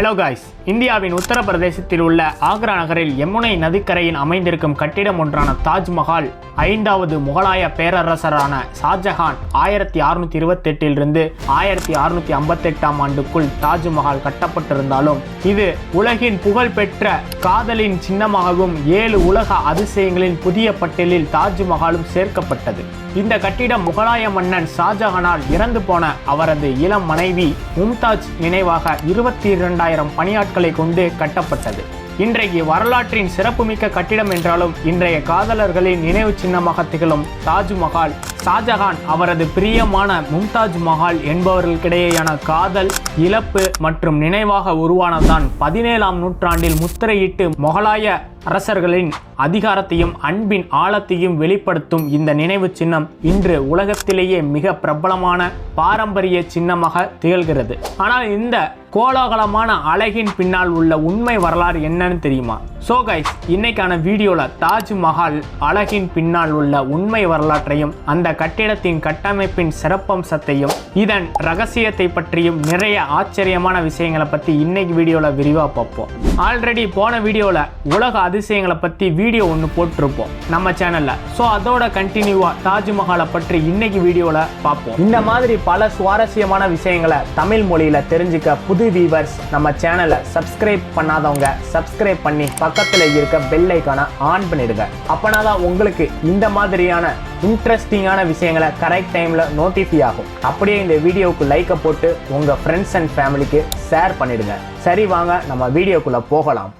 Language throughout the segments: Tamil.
ஹலோ காய்ஸ் இந்தியாவின் உத்தரப்பிரதேசத்தில் உள்ள ஆக்ரா நகரில் யமுனை நதிக்கரையில் அமைந்திருக்கும் கட்டிடம் ஒன்றான தாஜ்மஹால் ஐந்தாவது முகலாய பேரரசரான ஷாஜஹான் ஆயிரத்தி அறுநூத்தி இருபத்தெட்டிலிருந்து ஆயிரத்தி அறுநூத்தி ஐம்பத்தெட்டாம் ஆண்டுக்குள் தாஜ்மஹால் கட்டப்பட்டிருந்தாலும் இது உலகின் புகழ்பெற்ற காதலின் சின்னமாகவும் ஏழு உலக அதிசயங்களின் புதிய பட்டியலில் தாஜ்மஹாலும் சேர்க்கப்பட்டது. இந்த கட்டிடம் முகலாய மன்னன் ஷாஜஹானால் இறந்து போன அவரது இளம் மனைவி மும்தாஜ் நினைவாக இருபத்தி இரண்டாயிரம் பணியாட்களை கொண்டு கட்டப்பட்டது. இன்றைக்கு வரலாற்றின் சிறப்புமிக்க கட்டிடம் என்றாலும் இன்றைய காதலர்களின் நினைவு சின்னமாக திகழும் தாஜ்மஹால். ஷாஜஹான் அவரது பிரியமான மும்தாஜ் மஹால் என்பவர்களுக்கிடையேயான காதல் இழப்பு மற்றும் நினைவாக உருவானதுதான் பதினேழாம் நூற்றாண்டில் முத்திரையிட்டு முகலாய அரசர்களின் அதிகாரத்தையும் அன்பின் ஆழத்தையும் வெளிப்படுத்தும் இந்த நினைவு சின்னம் இன்று உலகத்திலேயே மிக பிரபலமான பாரம்பரிய சின்னமாக திகழ்கிறது. ஆனால் இந்த கோலாகலமான அழகின் பின்னால் உள்ள உண்மை வரலாறு என்னன்னு தெரியுமா? சோ கைஸ் இன்னைக்கான வீடியோல தாஜ்மஹால் அழகின் பின்னால் உள்ள உண்மை வரலாற்றையும் அந்த கட்டிடத்தின் கட்டமைப்பின் சிறப்பம்சத்தையும் இதன் ரகசியத்தை பற்றியும் நிறைய ஆச்சரியமான விஷயங்களை பத்தி இன்னைக்கு வீடியோல விரிவா பார்ப்போம். ஆல்ரெடி போன வீடியோல உலக அதிசயங்களை பத்தி வீடியோ ஒன்று போட்டிருப்போம் நம்ம சேனல்ல ஸோ அதோட கண்டினியூவா தாஜ்மஹாலை பற்றி இன்னைக்கு வீடியோல பார்ப்போம். இந்த மாதிரி பல சுவாரஸ்யமான விஷயங்களை தமிழ் மொழியில தெரிஞ்சுக்க புது வீவர்ஸ் நம்ம சேனலை சப்ஸ்கிரைப் பண்ணாதவங்க சப்ஸ்கிரைப் பண்ணி பக்கத்தில் இருக்க பெல் ஐக்கான ஆன் பண்ணிடுங்க. அப்போனா தான் உங்களுக்கு இந்த மாதிரியான இன்ட்ரெஸ்டிங்கான விஷயங்களை கரெக்ட் டைமில் நோட்டிஃபை ஆகும். அப்படியே இந்த வீடியோவுக்கு லைக்கை போட்டு உங்கள் ஃப்ரெண்ட்ஸ் அண்ட் ஃபேமிலிக்கு ஷேர் பண்ணிடுங்க. சரி வாங்க நம்ம வீடியோக்குள்ளே போகலாம்.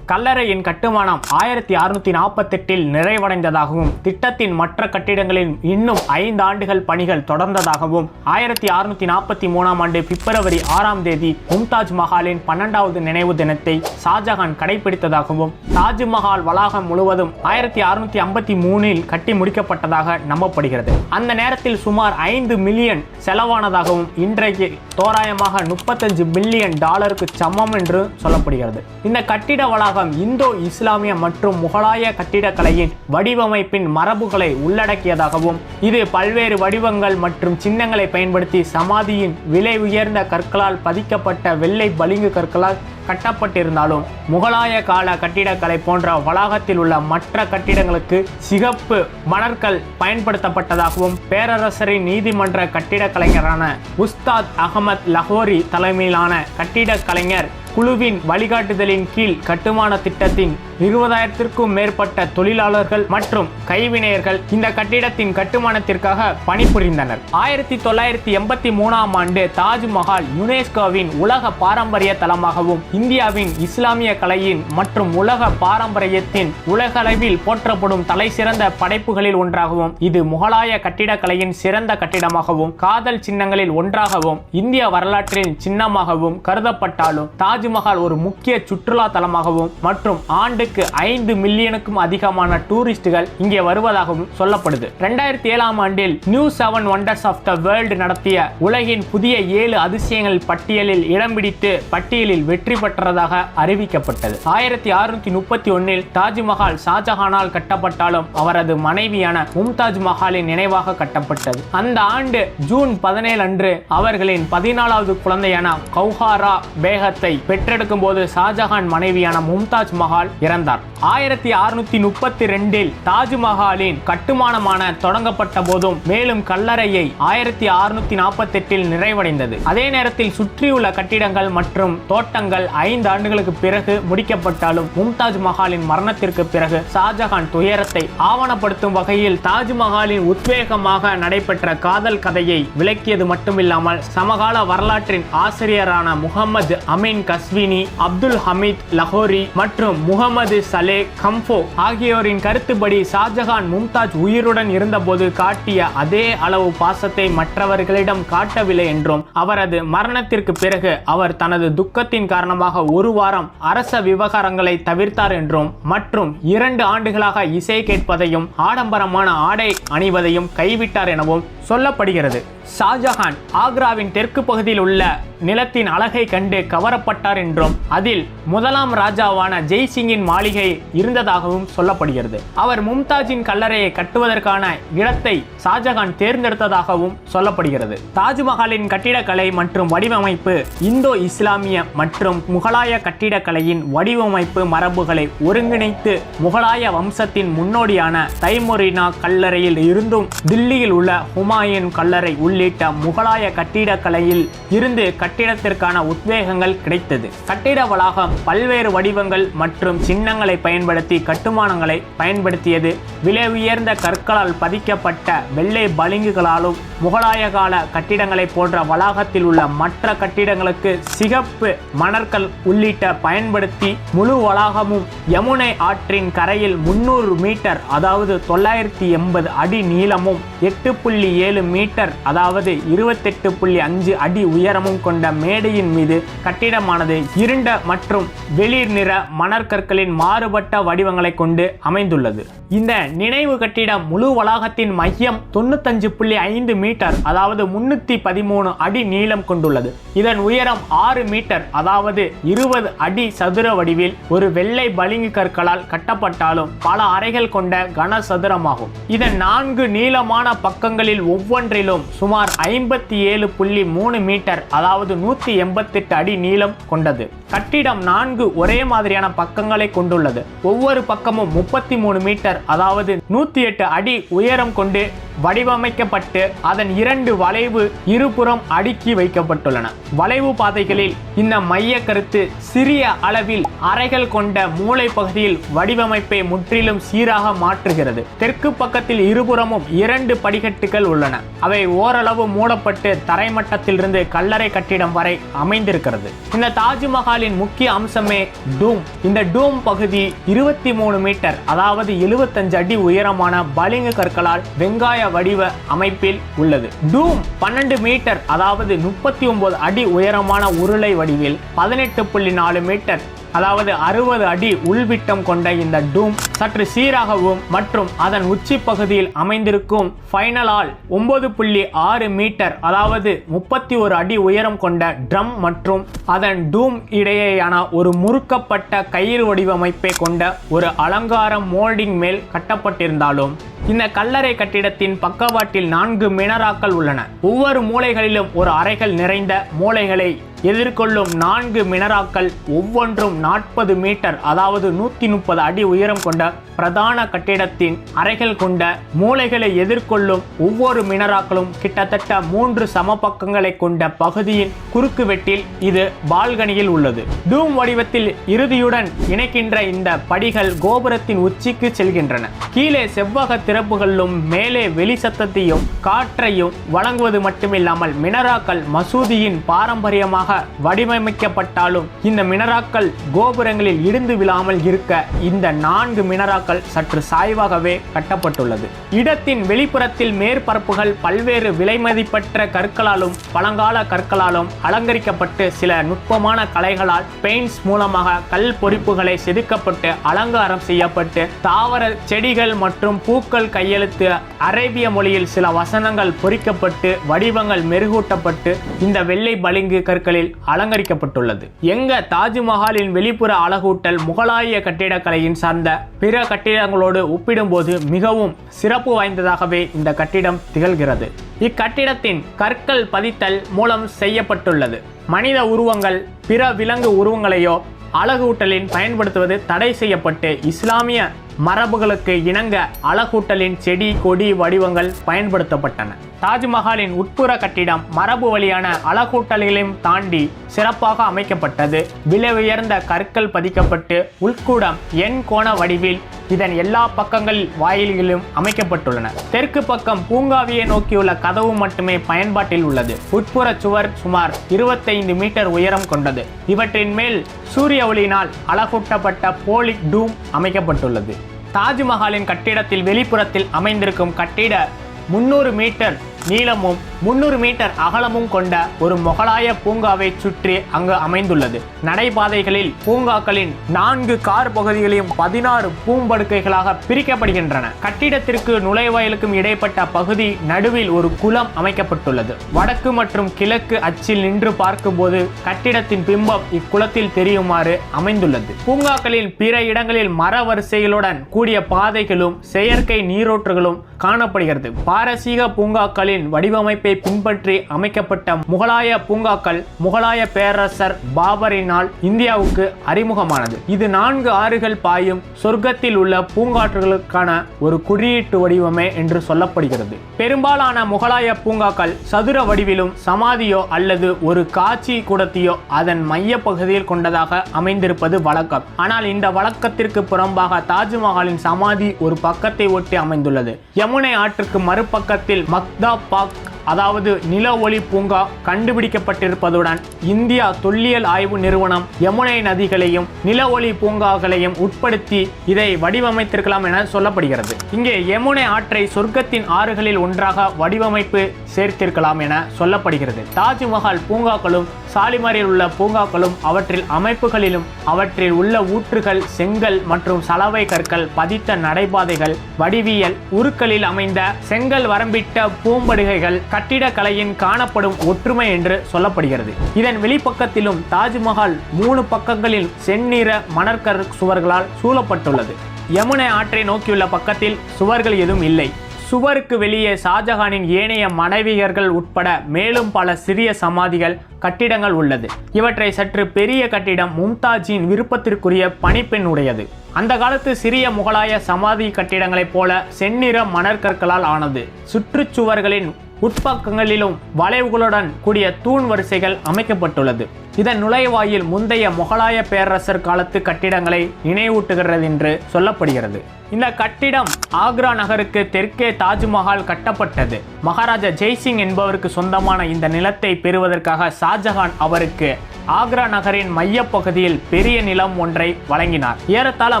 கல்லறையின் கட்டுமானம் ஆயிரத்தி அறுநூத்தி நாற்பத்தெட்டில் நிறைவடைந்ததாகவும் திட்டத்தின் மற்ற கட்டிடங்களில் இன்னும் ஐந்து ஆண்டுகள் பணிகள் தொடர்ந்ததாகவும் ஆயிரத்தி அறுநூத்தி நாற்பத்தி மூணாம் ஆண்டு பிப்ரவரி ஆறாம் தேதி மும்தாஜ் மஹாலின் பன்னெண்டாவது நினைவு தினத்தை ஷாஜஹான் கடைபிடித்ததாகவும் தாஜ்மஹால் வளாகம் முழுவதும் ஆயிரத்தி அறுநூத்தி ஐம்பத்தி மூணில் கட்டி முடிக்கப்பட்டதாக நம்பப்படுகிறது. அந்த நேரத்தில் சுமார் ஐந்து மில்லியன் செலவானதாகவும் இன்றைக்கு தோராயமாக முப்பத்தஞ்சு பில்லியன் டாலருக்கு சமம் என்று சொல்லப்படுகிறது. இந்த கட்டிட வளாக உருவகம் இந்தோ இஸ்லாமிய மற்றும் முகலாய கட்டிடக்கலையின் வடிவமைப்பின் மரபுகளை உள்ளடக்கியதாகவும் இது பல்வேறு வடிவங்கள் மற்றும் சின்னங்களை பயன்படுத்தி சமாதியின் விலை உயர்ந்த கற்களால் பதிக்கப்பட்ட வெள்ளை பளிங்கு கற்களால் கட்டப்பட்டிருந்தாலும் முகலாய கால கட்டிடக்கலை போன்ற வளாகத்தில் உள்ள மற்ற கட்டிடங்களுக்கு சிகப்பு மணற்கள் பயன்படுத்தப்பட்டதாகவும் பேரரசரின் நீதிமன்ற கட்டிடக்கலைஞரான உஸ்தாத் அகமத் லஹோரி தலைமையிலான கட்டிடக்கலைஞர் குழுவின் வழிகாட்டுதலின் கீழ் கட்டுமான திட்டத்தின் இருபதாயிரத்திற்கும் மேற்பட்ட தொழிலாளர்கள் மற்றும் கைவினையர்கள் இந்த கட்டிடத்தின் கட்டுமானத்திற்காக பணிபுரிந்தனர். ஆயிரத்தி தொள்ளாயிரத்தி எண்பத்தி மூணாம் ஆண்டு தாஜ்மஹால் யுனெஸ்கோவின் உலக பாரம்பரிய தலமாகவும் இந்தியாவின் இஸ்லாமிய கலையின் மற்றும் உலக பாரம்பரியத்தின் உலகளவில் போற்றப்படும் தலை சிறந்த படைப்புகளில் ஒன்றாகவும் இது முகலாய கட்டிடக்கலையின் சிறந்த கட்டிடமாகவும் காதல் சின்னங்களில் ஒன்றாகவும் இந்திய வரலாற்றின் சின்னமாகவும் கருதப்பட்டாலும் தாஜ்மஹால் ஒரு முக்கிய சுற்றுலா தலமாகவும் மற்றும் ஆண்டு ஆண்டுக்கு ஐந்து மில்லியனுக்கும் அதிகமான டூரிஸ்டுகள் இங்கே வருவதாகவும் சொல்லப்படுது. ரெண்டாயிரத்தி ஏழாம் ஆண்டில் new seven wonders of the world நடத்திய உலகின் புதிய ஏழு அதிசயங்கள் பட்டியலில் இடம் பிடித்து பட்டியலில் வெற்றி பெற்றதாக அறிவிக்கப்பட்டது. ஆயிரத்தி அறுநூத்தி முப்பத்தி ஒன்னில் தாஜ்மஹால் ஷாஜஹானால் கட்டப்பட்டாலும் அவரது மனைவியான மும்தாஜ் மஹாலின் நினைவாக கட்டப்பட்டது. அந்த ஆண்டு ஜூன் பதினேழு அன்று அவர்களின் பதினாலாவது குழந்தையான கௌஹாரா பேகத்தை பெற்றெடுக்கும் போது ஷாஜஹான் மனைவியான மும்தாஜ் மஹால் பிறந்தார். ஆயிரத்தி அறுநூத்தி முப்பத்தி ரெண்டில் தாஜ்மஹாலின் கட்டுமானமான தொடங்கப்பட்ட போதும் மேலும் கல்லறையை ஆயிரத்தி அறுநூத்தி நாற்பத்தி எட்டில் நிறைவடைந்தது. அதே நேரத்தில் சுற்றியுள்ள கட்டிடங்கள் மற்றும் தோட்டங்கள் ஐந்து ஆண்டுகளுக்கு பிறகு முடிக்கப்பட்டாலும் மும்தாஜ் மஹாலின் மரணத்திற்கு பிறகு ஷாஜஹான் துயரத்தை ஆவணப்படுத்தும் வகையில் தாஜ்மஹாலின் உத்வேகமாக நடைபெற்ற காதல் கதையை விளக்கியது மட்டுமில்லாமல் சமகால வரலாற்றின் ஆசிரியரான முகமது அமீன் கஸ்வினி அப்துல் ஹமீத் லஹோரி மற்றும் முகமது சலே கம்ஃபோ ஆகியோரின் கருத்துப்படி ஷாஜஹான் மும்தாஜ் உயிருடன் இருந்தபோது காட்டிய அதே அளவு பாசத்தை மற்றவர்களிடம் காட்டவில்லை என்றும் அவரது மரணத்திற்கு பிறகு அவர் தனது துக்கத்தின் காரணமாக ஒரு வாரம் அரச விவகாரங்களை தவிர்த்தார் என்றும் மற்றும் இரண்டு ஆண்டுகளாக இசை கேட்பதையும் ஆடம்பரமான ஆடை அணிவதையும் கைவிட்டார் எனவும் சொல்லப்படுகிறது. ஷாஜஹான் ஆக்ராவின் தெற்கு பகுதியில் உள்ள நிலத்தின் அழகை கண்டு கவரப்பட்டார் என்றும் அதில் முதலாம் ராஜாவான ஜெய்சிங்கின் மாளிகை இருந்ததாகவும் சொல்லப்படுகிறது. அவர் மும்தாஜின் கல்லறையை கட்டுவதற்கான இடத்தை ஷாஜகான் தேர்ந்தெடுத்ததாகவும் சொல்லப்படுகிறது. தாஜ்மஹாலின் கட்டிடக்கலை மற்றும் வடிவமைப்பு இந்தோ இஸ்லாமிய மற்றும் முகலாய கட்டிடக்கலையின் வடிவமைப்பு மரபுகளை ஒருங்கிணைத்து முகலாய வம்சத்தின் முன்னோடியான தைமொரினா கல்லறையில் இருந்தும் தில்லியில் உள்ள ஹுமா ஹுமாயூன் கல்லறை உள்ளிட்ட முகலாய கட்டிடக்கலையில் இருந்து கட்டிடத்திற்கான உத்வேகங்கள் கிடைத்தது. கட்டிட வளாகம் பல்வேறு வடிவங்கள் மற்றும் சின்னங்களை பயன்படுத்தி கட்டுமானங்களை பயன்படுத்தியது. விலை உயர்ந்த கற்களால் பதிக்கப்பட்ட வெள்ளை பளிங்குகளாலும் முகலாய கால கட்டிடங்களை போன்ற வளாகத்தில் உள்ள மற்ற கட்டிடங்களுக்கு சிகப்பு மணற்கள் உள்ளிட்ட பயன்படுத்தி முழு வளாகமும் யமுனை ஆற்றின் கரையில் முன்னூறு மீட்டர் அதாவது தொள்ளாயிரத்தி எண்பது அடி நீளமும் எட்டு புள்ளி ஏழு மீட்டர் அதாவது இருபத்தெட்டு புள்ளி அஞ்சு அடி உயரமும் கொண்ட மேடையின் மீது கட்டிடமானது இருண்ட மற்றும் வெளிர் நிற மணற்கற்களின் மாறுபட்ட வடிவங்களை கொண்டு அமைந்துள்ளது. இந்த நினைவு கட்டிடம் முழு வளாகத்தின் மையம் தொண்ணூத்தஞ்சு புள்ளி ஐந்து மீட்டர் அதாவது முன்னூத்தி பதிமூணு அடி நீளம் கொண்டுள்ளது. இதன் உயரம் ஆறு மீட்டர் அதாவது இருபது அடி சதுர வடிவில் ஒரு வெள்ளை பளிங்கு கற்களால் கட்டப்பட்டாலும் பல அறைகள் கொண்ட கனசதுரமாகும். இதன் நான்கு நீளமான பக்கங்களில் ஒவ்வொன்றிலும் சுமார் ஐம்பத்தி ஏழு புள்ளி மூணு மீட்டர் அதாவது நூத்தி எண்பத்தெட்டு அடி நீளம் கொண்டது. கட்டிடம் நான்கு ஒரே மாதிரியான பக்கங்களை கொண்டுள்ளது. ஒவ்வொரு பக்கமும் முப்பத்தி மூணு மீட்டர் அதாவது நூத்தி எட்டு அடி உயரம் கொண்டு வடிவமைக்கப்பட்டு அதன் இரண்டு வளைவு இருபுறம் அடுக்கி வைக்கப்பட்டுள்ளன. வளைவு பாதைகளில் இந்த மைய கருத்து சிறிய அளவில் அறைகள் கொண்ட மூளை பகுதியில் வடிவமைப்பை முற்றிலும் சீராக மாற்றுகிறது. தெற்கு பக்கத்தில் இருபுறமும் இரண்டு படிக்கட்டுகள் உள்ளன. அவை ஓரளவு மூடப்பட்டு தரைமட்டத்திலிருந்து கல்லறை கட்டிடம் வரை அமைந்திருக்கிறது. இந்த தாஜ்மஹாலின் முக்கிய அம்சமே டூம். இந்த டூம் பகுதி இருபத்தி மூணு மீட்டர் அதாவது எழுபத்தஞ்சு அடி உயரமான பளிங்கு கற்களால் வெங்காய வடிவ அமைப்பில் உள்ளது. டூம் பன்னெண்டு மீட்டர் அதாவது முப்பத்தி ஒன்பது அடி உயரமான உருளை வடிவில் பதினெட்டு புள்ளி நாலு மீட்டர் அதாவது அறுபது அடி உள்விட்டம் கொண்ட இந்த டூம் சற்று சீராகவும் மற்றும் அதன் உச்சி பகுதியில் அமைந்திருக்கும் ஃபைனலால் ஒன்பது புள்ளி ஆறு மீட்டர் அதாவது முப்பத்தி ஒரு அடி உயரம் கொண்ட ட்ரம் மற்றும் அதன் டூம் இடையேயான ஒரு முறுக்கப்பட்ட கயிறு வடிவமைப்பை கொண்ட ஒரு அலங்கார மோல்டிங் மேல் கட்டப்பட்டிருந்தாலும் இந்த கல்லறை கட்டிடத்தின் பக்கவாட்டில் நான்கு மினராக்கள் உள்ளன. ஒவ்வொரு மூலைகளிலும் ஒரு அறைகள் நிறைந்த மூலைகளை எதிர்கொள்ளும் நான்கு மினராக்கள் ஒவ்வொன்றும் நாற்பது மீட்டர் அதாவது நூற்றி முப்பது அடி உயரம் கொண்ட பிரதான கட்டிடத்தின் அறைகள் கொண்ட மூலைகளை எதிர்கொள்ளும் ஒவ்வொரு மினராக்களும் கிட்டத்தட்ட மூன்று சமபக்கங்களை கொண்ட பகுதியின் குறுக்குவெட்டில் இது பால்கனியில் உள்ளது. டூம் வடிவத்தில் இறுதியுடன் இணைக்கின்ற இந்த படிகள் கோபுரத்தின் உச்சிக்கு செல்கின்றன. கீழே செவ்வக திறப்புகளிலும் மேலே வெளி சத்தத்தையும் காற்றையும் வழங்குவது மட்டுமில்லாமல் மினராக்கள் மசூதியின் பாரம்பரியமாக வடிவமைக்கப்பட்டாலும் இந்த மினராக்கள் கோபுரங்களில் இடிந்து விழாமல் இருக்க இந்த நான்கு மினராக்கள் சற்று சாய்வாகவே கட்டப்பட்டுள்ளது. இடத்தின் வெளிப்புறத்தில் மேற்பரப்புகள் பல்வேறு விலைமதிப்பற்ற கற்களாலும் பழங்கால கற்களாலும் அலங்கரிக்கப்பட்டு சில நுட்பமான கலைகளால் பெயிண்ட்ஸ் மூலமாக கல் பொறிப்புகளை செதுக்கப்பட்டு அலங்காரம் செய்யப்பட்டு தாவர செடிகள் மற்றும் பூக்கள் கையெழுத்து அரேபிய மொழியில் சில வசனங்கள் பொறிக்கப்பட்டு வடிவங்கள் மெருகூட்டப்பட்டு இந்த வெள்ளை பளிங்கு கற்களில் அலங்கரிக்கப்பட்டுள்ளது. எங்க தாஜ்மஹாலின் வெளிப்புற அழகூட்டல் முகலாய கட்டிடக்கலையின் சார்ந்த பிற கட்டிடங்களோடு ஒப்பிடும்போது மிகவும் சிறப்பு வாய்ந்ததாகவே இந்த கட்டிடம் திகழ்கிறது. இக்கட்டிடத்தின் கற்கள் பதித்தல் மூலம் செய்யப்பட்டுள்ளது. மனித உருவங்கள் பிற விலங்கு உருவங்களையோ அழகூட்டலின் பயன்படுத்துவது தடை செய்யப்பட்டு இஸ்லாமிய மரபுகளுக்கு இணங்க அழகூட்டலின் செடி கொடி வடிவங்கள் பயன்படுத்தப்பட்டன. தாஜ்மஹாலின் உட்புற கட்டிடம் மரபு வழியான அழகூட்டல்களையும் தாண்டி சிறப்பாக அமைக்கப்பட்டது. விலை உயர்ந்த கற்கள் பதிக்கப்பட்டு உள்கூடம் எண் கோண வடிவில் இதன் எல்லா பக்கங்கள் வாயில்களும் அமைக்கப்பட்டுள்ளன. தெற்கு பக்கம் பூங்காவியை நோக்கியுள்ள கதவு மட்டுமே பயன்பாட்டில் உள்ளது. உட்புற சுவர் சுமார் இருபத்தைந்து மீட்டர் உயரம் கொண்டது. இவற்றின் மேல் சூரிய ஒளியினால் அழகூட்டப்பட்ட போலிக் டூம் அமைக்கப்பட்டுள்ளது. தாஜ்மஹாலின் கட்டிடத்தில் வெளிப்புறத்தில் அமைந்திருக்கும் கட்டிட முன்னூறு மீட்டர் நீளமும் முன்னூறு மீட்டர் அகலமும் கொண்ட ஒரு மொகலாய பூங்காவை சுற்றி அங்கு அமைந்துள்ளது. நடைபாதைகளில் பூங்காக்களின் நான்கு கார் பகுதிகளையும் பதினாறு பூம்படுக்கைகளாக பிரிக்கப்படுகின்றன. கட்டிடத்திற்கு நுழைவாயிலுக்கும் இடைப்பட்ட பகுதி நடுவில் ஒரு குளம் அமைக்கப்பட்டுள்ளது. வடக்கு மற்றும் கிழக்கு அச்சில் நின்று பார்க்கும்போது கட்டிடத்தின் பிம்பம் இக்குளத்தில் தெரியுமாறு அமைந்துள்ளது. பூங்காக்களின் பிற இடங்களில் மர வரிசைகளுடன் கூடிய பாதைகளும் செயற்கை நீரோற்றுகளும் காணப்படுகிறது. பாரசீக பூங்காக்களின் வடிவமைப்பை பின்பற்றி அமைக்கப்பட்ட முகலாய பூங்காக்கள் முகலாய பேரரசர் பாபரினால் இந்தியாவுக்கு அறிமுகமானது. இது நான்கு ஆறுகள் பாயும் சொர்க்கத்தில் உள்ள பூங்காற்றுகளுக்கான ஒரு குறியீட்டு வடிவமே என்று சொல்லப்படுகிறது. பெரும்பாலான முகலாய பூங்காக்கள் சதுர வடிவிலும் சமாதியோ அல்லது ஒரு காட்சி கூடத்தையோ அதன் மைய பகுதியில் கொண்டதாக அமைந்திருப்பது வழக்கம். ஆனால் இந்த வழக்கத்திற்கு புறம்பாக தாஜ்மஹாலின் சமாதி ஒரு பக்கத்தை ஒட்டி அமைந்துள்ளது. யமுனை ஆற்றுக்கு மறுபக்கத்தில் மக்தா பாக் அதாவது நில ஒளி பூங்கா கண்டுபிடிக்கப்பட்டிருப்பதுடன் இந்தியா தொல்லியல் ஆய்வு நிறுவனம் யமுனை நதிகளையும் நில ஒளி பூங்காக்களையும் உட்படுத்தி இதை வடிவமைத்திருக்கலாம் என சொல்லப்படுகிறது. இங்கே யமுனை ஆற்றை சொர்க்கத்தின் ஆறுகளில் ஒன்றாக வடிவமைப்பு சேர்த்திருக்கலாம் என சொல்லப்படுகிறது. தாஜ்மஹால் பூங்காக்களும் சாலிமாரில் உள்ள பூங்காக்களும் அவற்றில் அமைப்புகளிலும் அவற்றில் உள்ள ஊற்றுகள் செங்கல் மற்றும் சலவை கற்கள் பதித்த நடைபாதைகள் வடிவியல் உருக்களில் அமைந்த செங்கல் வரம்பிட்ட பூம்படுகைகள் கட்டிடக்கலையின் காணப்படும் ஒற்றுமை என்று சொல்லப்படுகிறது. இதன் வெளிப்பக்கத்திலும் தாஜ்மஹால் மூணு பக்கங்களில் செந்நிற மணற்கர் சுவர்களால் சூழப்பட்டுள்ளது. யமுனை ஆற்றை நோக்கியுள்ள பக்கத்தில் சுவர்கள் எதுவும் இல்லை. சுவருக்கு வெளியே ஷாஜஹானின் ஏனைய மனைவியர்கள் உட்பட மேலும் பல சிறிய சமாதிகள் கட்டிடங்கள் உள்ளது. இவற்றை சற்று பெரிய கட்டிடம் மும்தாஜின் விருப்பத்திற்குரிய பணிப்பெண் உடையது. அந்த காலத்து சிறிய முகலாய சமாதி கட்டிடங்களைப் போல செந்நிற மணற்கற்களால் ஆனது. சுற்றுச்சுவர்களின் உட்பக்கங்களிலும் வளைவுகளுடன் கூடிய தூண் வரிசைகள் அமைக்கப்பட்டுள்ளது. இதன் நுழைவாயில் முந்தைய முகலாய பேரரசர் காலத்து கட்டிடங்களை நினைவூட்டுகிறது என்று சொல்லப்படுகிறது. இந்த கட்டிடம் ஆக்ரா நகருக்கு தெற்கே தாஜ்மஹால் கட்டப்பட்டது. மகாராஜா ஜெய்சிங் என்பவருக்கு சொந்தமான இந்த நிலத்தை பெறுவதற்காக ஷாஜஹான் அவருக்கு ஆக்ரா நகரின் மையப்பகுதியில் பெரிய நிலம் ஒன்றை வழங்கினார். ஏறத்தாழ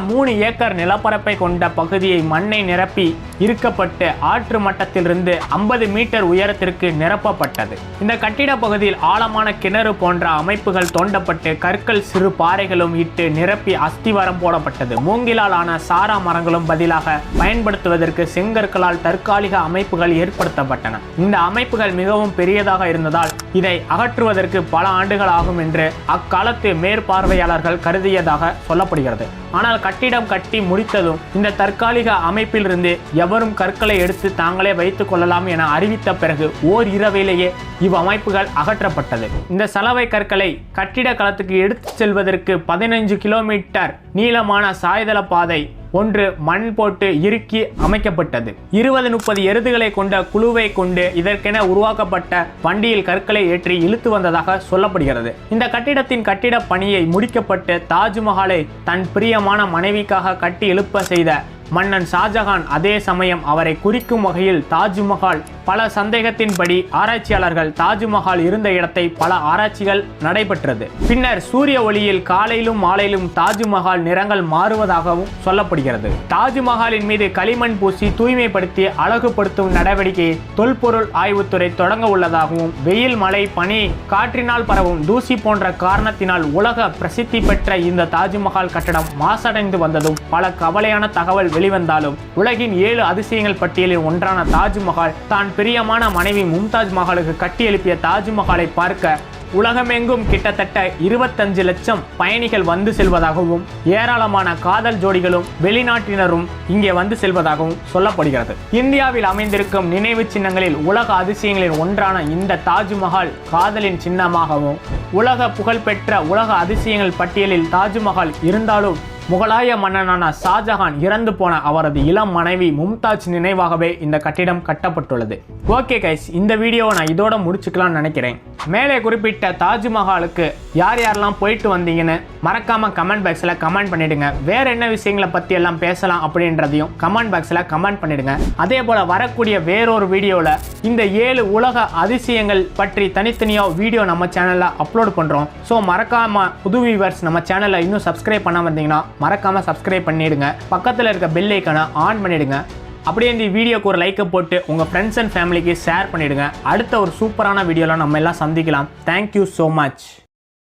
மூணு ஏக்கர் நிலப்பரப்பை கொண்ட பகுதியை மண்ணை நிரப்பி இருக்கப்பட்டு ஆற்று மட்டத்திலிருந்து ஐம்பது மீட்டர் உயரத்திற்கு நிரப்பப்பட்டது. இந்த கட்டிட பகுதியில் ஆழமான கிணறு போன்ற அமைப்பு அமைப்புகள் தோண்டப்பட்டு கற்கள் சிறு பாறைகளும் இட்டு நிரப்பி அஸ்திவாரம் போடப்பட்டது. மூங்கிலால் ஆன சாரா மரங்களும் பதிலாக பயன்படுத்துவதற்கு செங்கற்களால் தற்காலிக அமைப்புகள் ஏற்படுத்தப்பட்டன. இந்த அமைப்புகள் மிகவும் பெரியதாக இருந்ததால் இதை அகற்றுவதற்கு பல ஆண்டுகள் ஆகும் என்று அக்காலத்து மேற்பார்வையாளர்கள் கருதியதாக சொல்லப்படுகிறது. ஆனால் கட்டிடம் கட்டி முடித்ததும் இந்த தற்காலிக அமைப்பிலிருந்து எவரும் கற்களை எடுத்து தாங்களே வைத்துக் கொள்ளலாம் என அறிவித்த பிறகு ஓர் இரவிலேயே இவ்வமைப்புகள் அகற்றப்பட்டது. இந்த சலவை கற்களை கட்டிட களத்துக்கு எடுத்து செல்வதற்கு பதினைஞ்சு கிலோமீட்டர் நீளமான சாய்தள பாதை ஒன்று மண் போட்டு இறுக்கி அமைக்கப்பட்டது. இருபது முப்பது எருதுகளை கொண்ட குழுவை கொண்டு இதற்கென உருவாக்கப்பட்ட வண்டியில் கற்களை ஏற்றி இழுத்து வந்ததாக சொல்லப்படுகிறது. இந்த கட்டிடத்தின் கட்டிட பணியை முடிக்கப்பட்டு தாஜ்மஹாலை தன் பிரியமான மனைவிக்காக கட்டி எழுப்ப செய்த மன்னன் ஷாஜஹான் அதே சமயம் அவரை குறிக்கும் வகையில் தாஜ்மஹால் பல சந்தேகத்தின்படி ஆராய்ச்சியாளர்கள் தாஜ்மஹால் இருந்த இடத்தை பல ஆராய்ச்சிகள் நடைபெற்றது. பின்னர் சூரிய ஒளியில் காலையிலும் மாலையிலும் தாஜ்மஹால் நிறங்கள் மாறுவதாகவும் சொல்லப்படுகிறது. தாஜ்மஹாலின் மீது களிமண் பூசி தூய்மைப்படுத்தி அழகுபடுத்தும் நடவடிக்கையை தொல்பொருள் ஆய்வுத்துறை தொடங்க உள்ளதாகவும் வெயில் மழை பனி காற்றினால் பரவும் தூசி போன்ற காரணத்தினால் உலக பிரசித்தி பெற்ற இந்த தாஜ்மஹால் கட்டடம் மாசடைந்து வந்ததும் பல கவலையான தகவல் வெளிவந்தாலும் உலகின் ஏழு அதிசயங்கள் பட்டியலில் ஒன்றான தாஜ்மஹால் தான் பிரியமான மனைவி மும்தாஜ் மஹாலுக்கு கட்டி எழுப்பிய தாஜ்மஹாலை பார்க்க உலகமெங்கும் கிட்டத்தட்ட இருபத்தஞ்சு லட்சம் பயணிகள் வந்து செல்வதாகவும் ஏராளமான காதல் ஜோடிகளும் வெளிநாட்டினரும் இங்கே வந்து செல்வதாகவும் சொல்லப்படுகிறது. இந்தியாவில் அமைந்திருக்கும் நினைவு சின்னங்களில் உலக அதிசயங்களில் ஒன்றான இந்த தாஜ்மஹால் காதலின் சின்னமாகவும் உலக புகழ்பெற்ற உலக அதிசயங்கள் பட்டியலில் தாஜ்மஹால் இருந்தாலும் முகலாய மன்னனான ஷாஜஹான் இறந்து போன அவரது இளம் மனைவி மும்தாஜ் நினைவாகவே இந்த கட்டிடம் கட்டப்பட்டுள்ளது. ஓகே கைஸ் இந்த வீடியோவை நான் இதோட முடிச்சுக்கலாம்னு நினைக்கிறேன். மேலே குறிப்பிட்ட தாஜ்மஹாலுக்கு யார் யாரெல்லாம் போயிட்டு வந்தீங்கன்னு மறக்காம கமெண்ட் பாக்ஸில் கமெண்ட் பண்ணிடுங்க. வேற என்ன விஷயங்களை பற்றி எல்லாம் பேசலாம் அப்படின்றதையும் கமெண்ட் பாக்ஸில் கமெண்ட் பண்ணிடுங்க. அதே போல் வரக்கூடிய வேறொரு வீடியோவில் இந்த ஏழு உலக அதிசயங்கள் பற்றி தனித்தனியாக வீடியோ நம்ம சேனலில் அப்லோட் பண்ணுறோம் ஸோ மறக்காம புது வியூவர்ஸ் நம்ம சேனலில் இன்னும் சப்ஸ்கிரைப் பண்ண இருந்தீங்கன்னா மறக்காமல் சப்ஸ்கிரைப் பண்ணிவிடுங்க பக்கத்தில் இருக்க பெல் ஐக்கனை ஆன் பண்ணிவிடுங்க அப்படியே இந்த வீடியோக்கு ஒரு லைக்கை போட்டு உங்கள் ஃப்ரெண்ட்ஸ் அண்ட் ஃபேமிலிக்கு ஷேர் பண்ணிவிடுங்க அடுத்த ஒரு சூப்பரான வீடியோவில் நம்ம எல்லாம் சந்திக்கலாம். Thank you so much